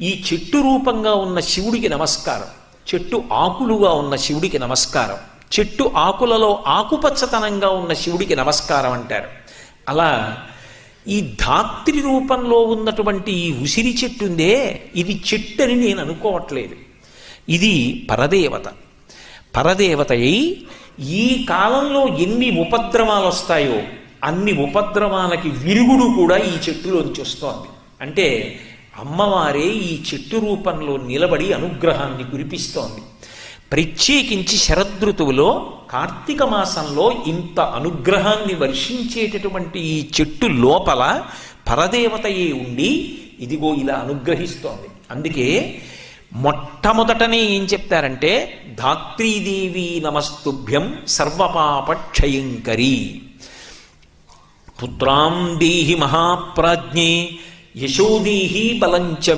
ఈ చెట్టు రూపంగా ఉన్న శివుడికి నమస్కారం. చెట్టు ఆకులుగా ఉన్న శివుడికి నమస్కారం. చెట్టు ఆకులలో ఆకుపచ్చతనంగా ఉన్న శివుడికి నమస్కారం అంటారు. అలా ఈ ధాత్రి రూపంలో ఉన్నటువంటి ఈ ఉసిరి చెట్టు ఉందే ఇది చెట్టు అని నేను అనుకోవట్లేదు. ఇది పరదేవత. పరదేవత అయి ఈ కాలంలో ఎన్ని ఉపద్రవాలు వస్తాయో అన్ని ఉపద్రవాలకి విరుగుడు కూడా ఈ చెట్టులోంచి వస్తోంది. అంటే అమ్మవారే ఈ చెట్టు రూపంలో నిలబడి అనుగ్రహాన్ని కురిపిస్తోంది. ప్రత్యేకించి శరదృతువులో కార్తీక మాసంలో ఇంత అనుగ్రహాన్ని వర్షించేటటువంటి ఈ చెట్టు లోపల పరదేవతయే ఉండి ఇదిగో ఇలా అనుగ్రహిస్తోంది. అందుకే మొట్టమొదటనే ఏం చెప్తారంటే ధాత్రీదేవి నమస్తుభ్యం సర్వపాపక్షయంకరి. పుత్రాం దేహి మహాప్రాజ్ఞే యశోదేహి బలంచ